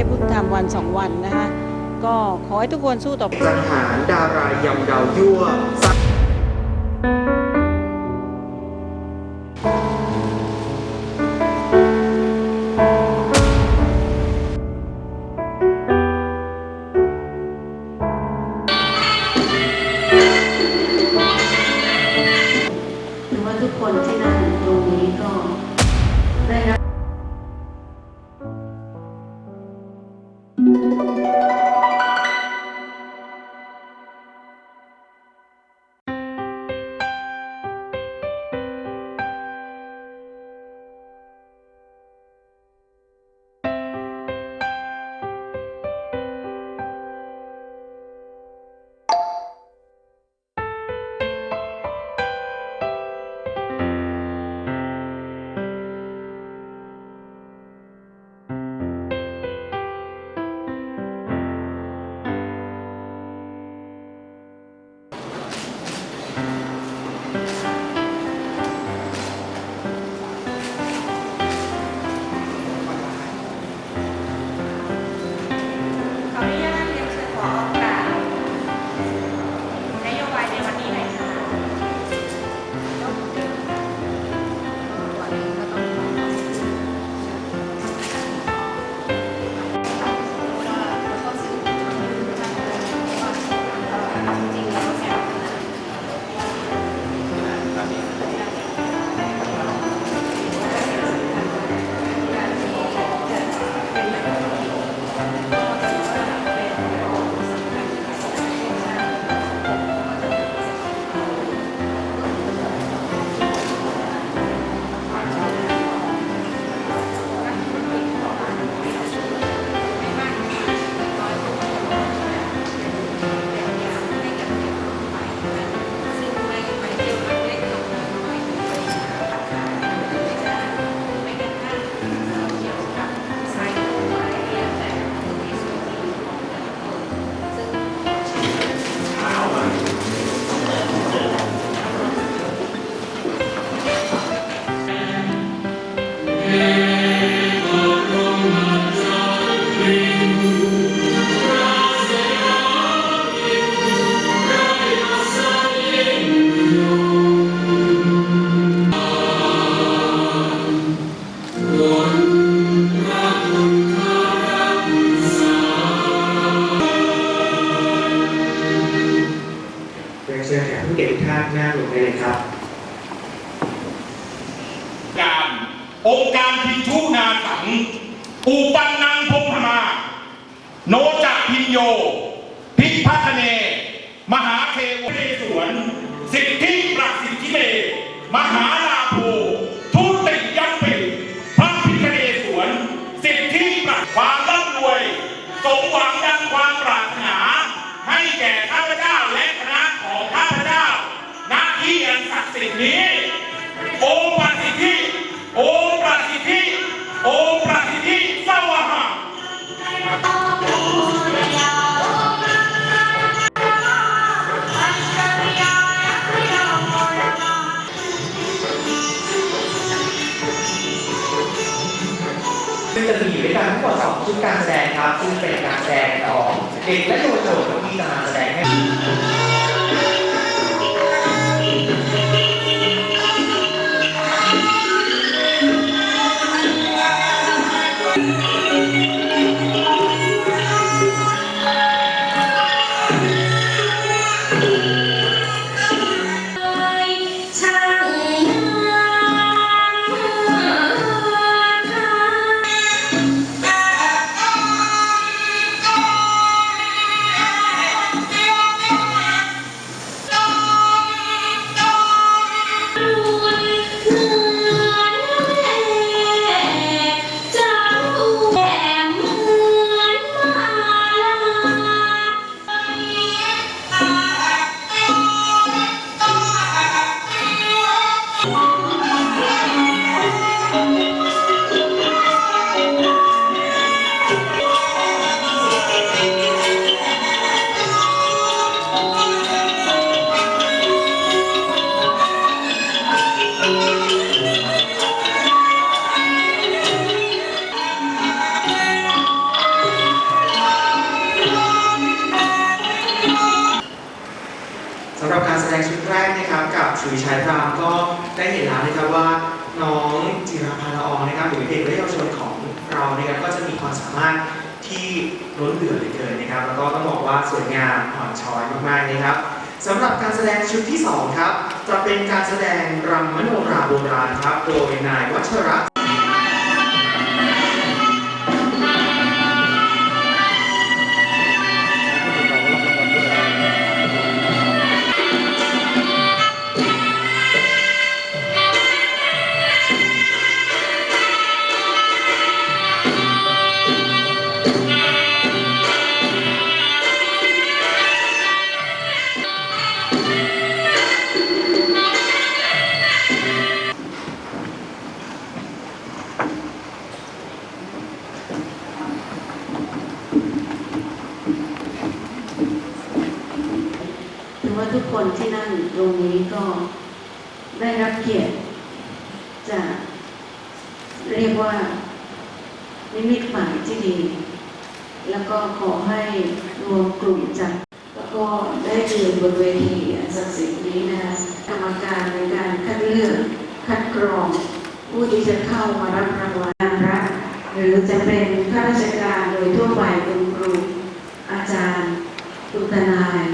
ช่เพิ่งทำวันสองวันนะคะก็ขอให้ทุกคนสู้ต่อไปสังหารดารายำดาวยั่วหรือว่าทุกคนที่นั่งอยู่ตรงนี้ก็ได้รับารพินทุนาสัง อุปันนังพงธมา โนจักพินโย พิพัฒเน มหาเทวเทสวน สิทธิประสิทธิเม มหาลาโภทุติยัมปิพระพิคเนสวน สิทธิประความร่ำรวย สมหวังดังความปรารถนา ให้แก่ข้าพเจ้าและคณะของข้าพเจ้าณที่อันศักดิ์สิทธิ์นี้โอประสิท ซึ่งจะมีด้วยกันทั้งหมดสองชุดการแสดงครับ ซึ่งเป็นการแสดงของเด็กและเยาวชนที่จะมาแสดงให้ ดงชุยชัยพรามก็ได้เห็นแล้วนะครับว่าน้องจิราภาละอองนะครับหรือเด็กและเยาวชนของเรานะครับก็จะมีความสามารถที่ล้นเหลือเหลือเกินนะครับ แล้วก็ต้องบอกว่าสวยงามอ่อนช้อยมากๆนะครับสำหรับการแสดงชุดที่สองครับ จะเป็นการแสดงรำมโนราโบราณครับ โดยนายวัชระ ว่าทุกคนที่นั่งตรงนี้ก็ได้รับเกียรติจากเรียกว่า นิมิตหมายที่ดี แล้วก็ขอให้รวมกลุ่มจัดแล้วก็ได้ยืนบนเวทีอันศักดิ์สิทธิ์นี้นะคะกรรมการในการคัดเลือกคัดกรอง ผู้ที่จะเข้ามารับรางวัลรัฐหรือจะเป็นข้าราชการโดยทั่วไปเป็นครูอาจารย์ตุตนาย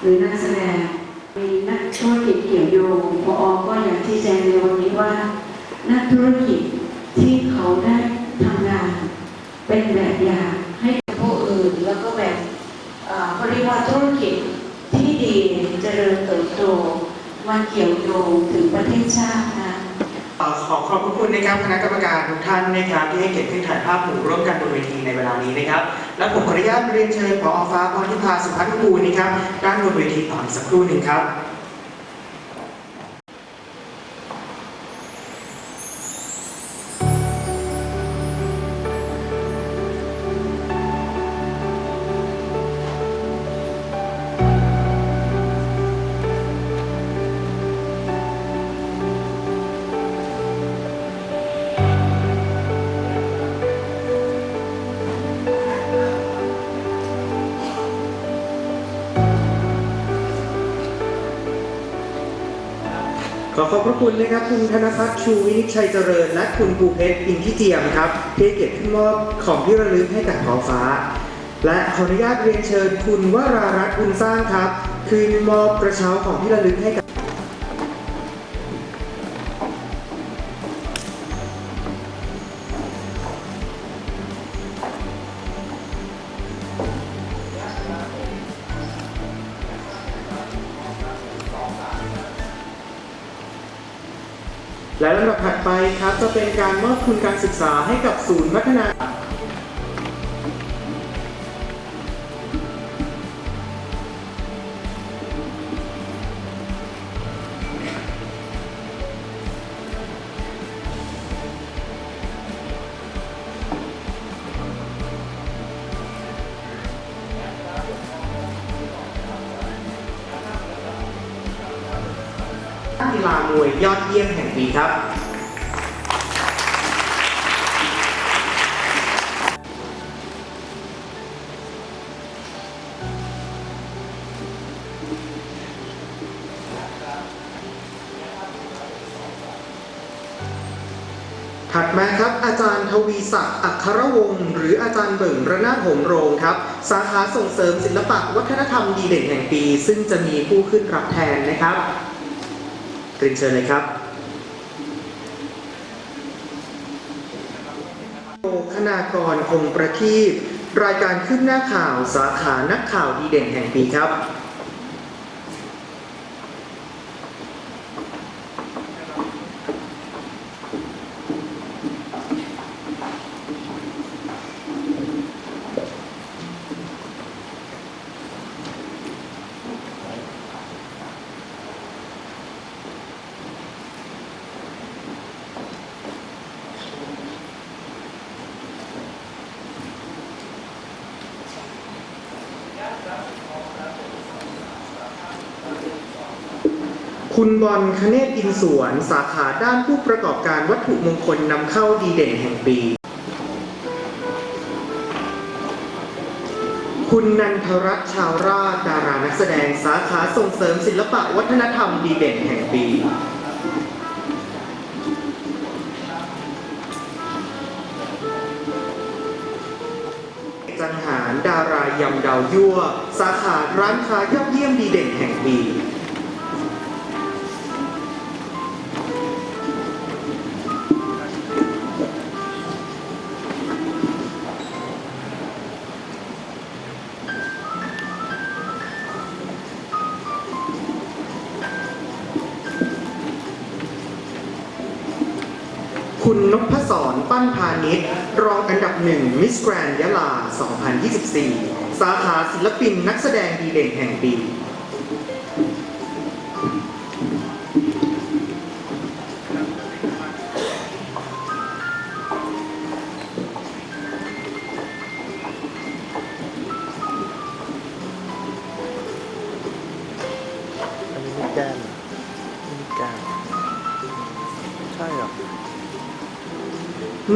หรือนักแสดงมีนักธุรกิจเกี่ยวโยงพอก็อย่างที่แจ้งในวันนี้ว่า นักธุรกิจที่เขาได้ทำงาน เป็นแบบอย่างให้กับผู้อื่นแล้วก็แบบเอ่อเขาเรียกว่าธุรกิจที่ดีเจริญเติบโตมันเกี่ยวโยงถึงประเทศชาติ อขอบพระคุณนะครับคณะกรรมการทุกท่านนะครับที่ให้เกียรติขึ้นถ่ายภาพหมู่ร่วมกันบนเวทีในเวลานี้นะครับ และผมขออนุญาตเรียนเชิญผอฟ้าพรทิพาสุภัทรภูมินะครับด้านบนเวทีต่ออีกสักครู่หนึ่งครับ ขอขอบพระคุณนะครับคุณธนพัฒน์ชูวินิจชัยเจริญ และคุณภูเพชรอินทิเจียมครับที่เก็บขึ้นมอบของที่ระลึกให้กับของฟ้า และขออนุญาตเรียนเชิญคุณวรารัตน์บุญสร้างครับ คืนมอบกระเช้าของที่ระลึกให้กับ จะเป็นการมอบทุนการศึกษาให้กับศูนย์พัฒนากีฬามวยยอดเยี่ยมแห่งปีครับ ถัดมาครับ อาจารย์ทวีศักดิ์อัครวงศ์หรืออาจารย์เบิ่งระนาถหงโรงครับ สาขาส่งเสริมศิลปะวัฒนธรรมดีเด่นแห่งปี ซึ่งจะมีผู้ขึ้นรับแทนนะครับเรียนเชิญเลยครับโอคณากรคงประทีปรายการขึ้นหน้าข่าวสาขานักข่าวดีเด่นแห่งปีครับ คุณบอลคเนศอินสวน สาขาด้านผู้ประกอบการวัตถุมงคลนำเข้าดีเด่นแห่งปี คุณนันทรัตน์ชาวราชดารานักแสดงสาขาส่งเสริมศิลปะวัฒนธรรมดีเด่นแห่งปีจังหารดารายำดาวยั่ว สาขาร้านค้ายอดเยี่ยมดีเด่นแห่งปี คุณนพศรปั้นพาณิชย์รองอันดับหนึ่งมิสแกรนยะลา 2024 สาขาศิลปินนักแสดงดีเด่นแห่งปี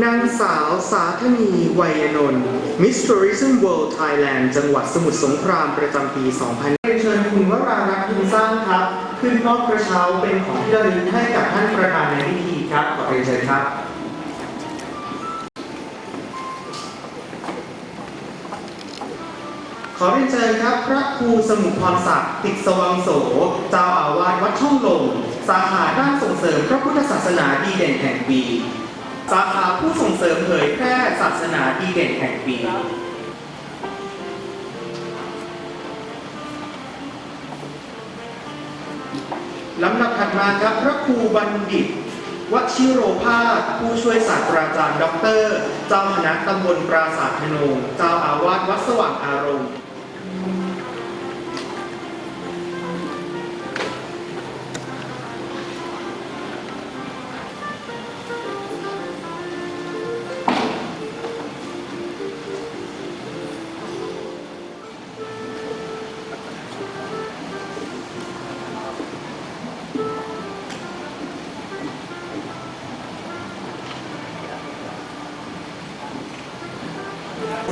นางสาวสาธนีวัยนนท์มิส s ูริซึมเวิลด์ไทยแลนด์จังหวัดสมุทรสงครามประจำปี 2000เรียนเชิญคุณวรารัตน์ทุนสร้างครับ ขึ้นมอบกระเช้าเป็นของที่ระลึกให้กับท่านประธานในพิธีครับ ขอเรียนเชิญครับขอเรียนเชิญครับ พระครูสมุทรพรศักดิ์ติสวังโส เจ้าอาวาสวัดช่องลม สาขาด้านส่งเสริมพระพุทธศาสนาดีเด่นแห่งปี สาขาผู้ส่งเสริมเผยแพร่ศาสนาดีเด่นแห่งปีลำดับถัดมาครับพระครูบัณฑิตวชิโรภาสผู้ช่วยศาสตราจารย์ด็อกเตอร์ เจ้าคณะตำบลปราสาทพนงเจ้าอาวาสวัดสว่างอารมณ์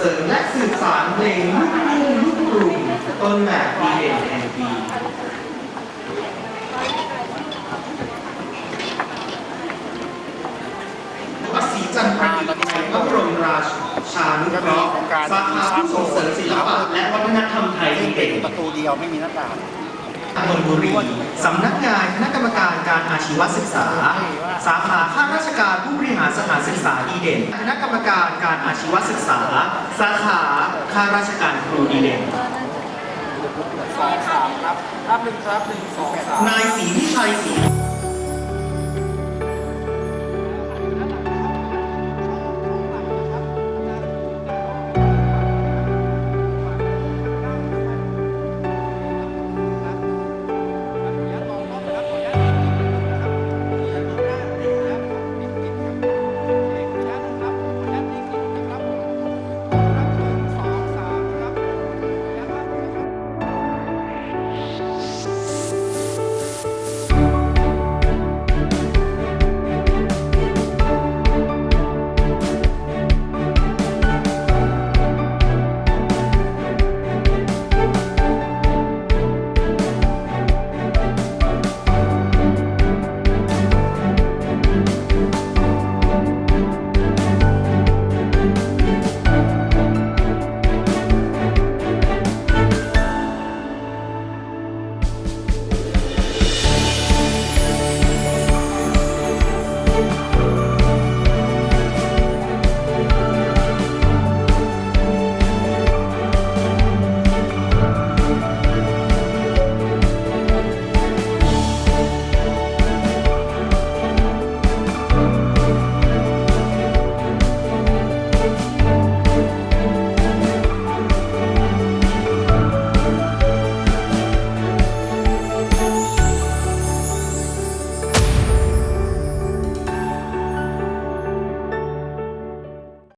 เสริมและสื่อสารเพลงลูกทุ่งลูกกรุงต้นแบบดีเด่นแห่งปีวัดศรีจันทร์ประดิษฐ์ในพระบรมราชานุเคราะห์สาขาผู้ส่งเสริมศิลปะและวัฒนธรรมไทยดีเด่นประตูเดียวไม่มีหน้าต่าง นนทบุรีสำนักงานคณะกรรมการการอาชีวศึกษา สาขาข้าราชการผู้บริหารสถานศึกษาดีเด่น คณะกรรมการการอาชีวศึกษา สาขาข้าราชการครูดีเด่นสองสามครับรับหนึ่งครับหนึ่งสองสามนายศรีวิชัยศรี